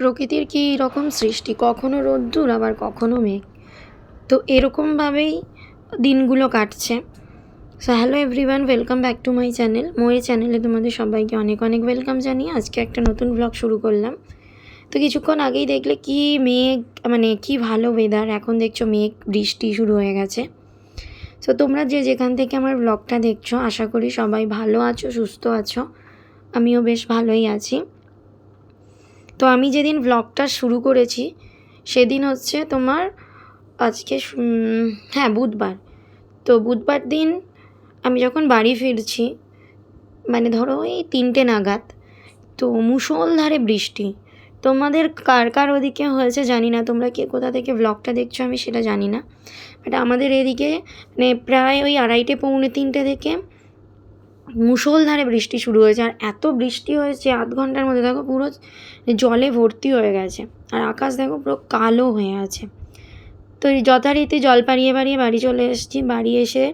প্রকৃতির কী রকম সৃষ্টি? কখনো রোদ্দুর, আবার কখনো মেঘ। তো এরকমভাবেই দিনগুলো কাটছে। So hello everyone welcome back to my channel ময়ের চ্যানেলে তোমাদের সবাইকে অনেক অনেক ওয়েলকাম জানিয়ে আজকে একটা নতুন ব্লগ শুরু করলাম। তো কিছুক্ষণ আগেই দেখলে কি মেঘ মানে কি ভালো ওয়েদার এখন দেখছ মেঘ, বৃষ্টি শুরু হয়ে গেছে। সো তোমরা যে যেখান থেকে আমার ব্লগটা দেখছ, আশা করি সবাই ভালো আছো, সুস্থ আছো। আমিও বেশ ভালোই আছি। তো আমি যেদিন ব্লগটা শুরু করেছি, সেদিন হচ্ছে তোমার আজকে হ্যাঁ বুধবার। তো বুধবার দিন আমি যখন বাড়ি ফিরছি মানে ধরো এই তিনটে নাগাদ, তো মুষলধারে বৃষ্টি। তোমাদের কার কার ওদিকে হয়েছে জানি না, তোমরা কে কোথা থেকে ব্লগটা দেখছ আমি সেটা জানি না। বাট আমাদের এদিকে মানে প্রায় ওই আড়াইটে, পৌনে তিনটে থেকে মুষলধারে বৃষ্টি শুরু হয়েছে আর এত বৃষ্টি হয়েছে আধ ঘণ্টার মধ্যে, দেখো পুরো জলে ভর্তি হয়ে গেছে আর আকাশ দেখো পুরো কালো হয়ে আছে। তো যথারীতি জল পাড়িয়ে পাড়িয়ে বাড়ি চলে এসেছি। বাড়ি এসে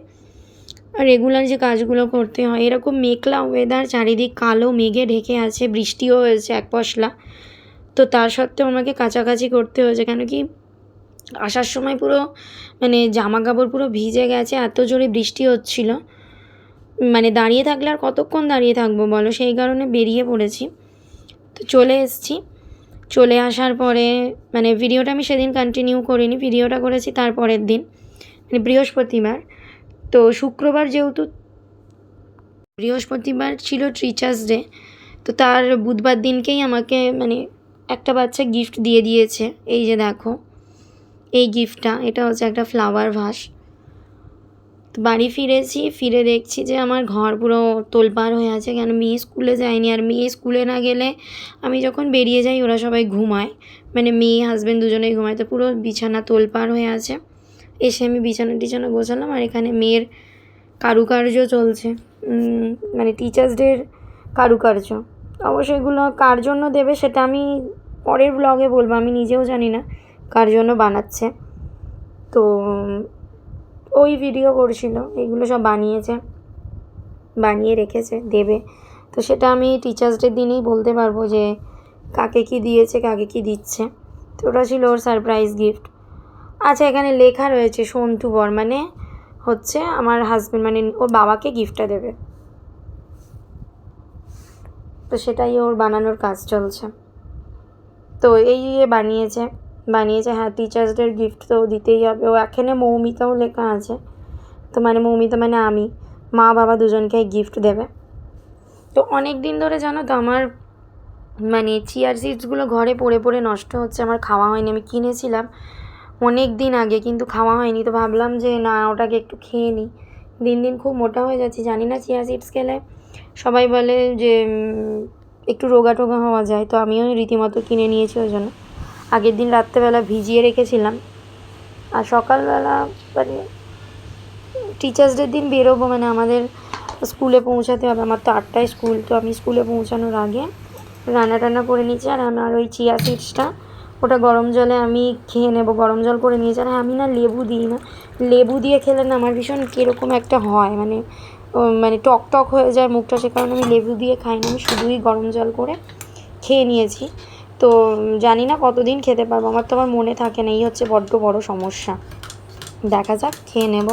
রেগুলার যে কাজগুলো করতে হয়, এরকম মেঘলা ওয়েদার চারিদিক কালো মেঘে ঢেকে আছে, বৃষ্টিও হয়েছে এক পশলা। তো তার সত্ত্বেও আমাকে কাছাকাছি করতে হয়েছে কেন কি আসার সময় পুরো মানে জামা কাপড় পুরো ভিজে গেছে, এত জোরে বৃষ্টি হচ্ছিল। মানে দাঁড়িয়ে থাকলে আর কতক্ষণ দাঁড়িয়ে থাকব বলো? সেই কারণে বেরিয়ে পড়েছি। তো চলে এসেছি। চলে আসার পরে মানে ভিডিওটা আমি সেদিন কন্টিনিউ করিনি, ভিডিওটা করেছি তারপরের দিন মানে বৃহস্পতিবার। তো শুক্রবার যেহেতু বৃহস্পতিবার ছিল টিচার্স ডে তো তার বুধবার দিনকেই আমাকে মানে একটা বাচ্চা গিফট দিয়ে দিয়েছে। এই যে দেখো, এই গিফটটা এটা হচ্ছে একটা ফ্লাওয়ার ভাস তো বাড়ি ফিরেছি, ফিরে দেখছি যে আমার ঘর পুরো তোলপাড় হয়ে আছে। কেন মেয়ে স্কুলে যায়নি? আর মেয়ে স্কুলে না গেলে আমি যখন বেরিয়ে যাই, ওরা সবাই ঘুমায়। মানে মেয়ে হাজব্যান্ড দুজনেই ঘুমায়। তো পুরো বিছানা তোলপাড় হয়ে আছে। এসে আমি বিছানা টিছানা গোছালাম আর এখানে মেয়ের কারুকার্য চলছে। মানে টিচার্স ডের কারুকার্য। অবশ্য এগুলো কার জন্য দেবে সেটা আমি পরের ব্লগে বলব। আমি নিজেও জানি না কার জন্য বানাচ্ছে। তো ওই ভিডিও করছিল, এগুলো সব বানিয়েছে, বানিয়ে রেখেছে, দেবে। তো সেটা আমি টিচার্স ডের দিনেই বলতে পারব যে, কাকে কি দিয়েছে, কাকে কি দিচ্ছে। তো ওটা ছিল ওর সারপ্রাইজ গিফট আচ্ছা এখানে লেখা রয়েছে সন্তু বর মানে হচ্ছে আমার হাজব্যান্ড মানে ওর বাবাকে গিফটটা দেবে। তো সেটাই ওর বানানোর কাজ চলছে। তো এই বানিয়েছে। বানিয়েছে হ্যাঁ টিচার্সদের গিফট তো দিতেই হবে। ও এখানে মৌমিতাও লেখা আছে। তো মানে মৌমিতা মানে আমি। মা বাবা দুজনকে গিফট দেবে। তো অনেক দিন ধরে জানো তো আমার মানে চিয়ার সিটসগুলো ঘরে পড়ে পড়ে নষ্ট হচ্ছে, আমার খাওয়া হয়নি। আমি কিনেছিলাম অনেক দিন আগে, কিন্তু খাওয়া হয়নি। তো ভাবলাম যে না, ওটাকে একটু খেয়ে নিই। দিন দিন খুব মোটা হয়ে যাচ্ছি। জানি না চিয়া সিডস খেলে সবাই বলে যে একটু রোগা টোগা হওয়া যায়। তো আমিও রীতিমতো কিনে নিয়েছি ওই জন্য। আগের দিন রাত্রেবেলা ভিজিয়ে রেখেছিলাম। আর সকালবেলা মানে টিচার্স ডের দিন বেরোবো মানে আমাদের স্কুলে পৌঁছাতে হবে। আমার তো আটটায় স্কুল তো আমি স্কুলে পৌঁছানোর আগে রান্না টান্না করে নিয়েছি। আর আমার ওই চিয়া সিডসটা ওটা গরম জলে আমি খেয়ে নেব। গরম জল করে নিয়েছি। আর আমি না লেবু দিই না। লেবু দিয়ে খেলে না আমার ভীষণ কীরকম একটা হয়। মানে মানে টক টক হয়ে যায় মুখটা। সে কারণে আমি লেবু দিয়ে খাই না। আমি শুধুই গরম জল করে খেয়ে নিয়েছি। তো জানি না কতদিন খেতে পারব। আমার তো আমার মনে থাকে না, এই হচ্ছে বড্ড বড় সমস্যা। দেখা যাক, খেয়ে নেব।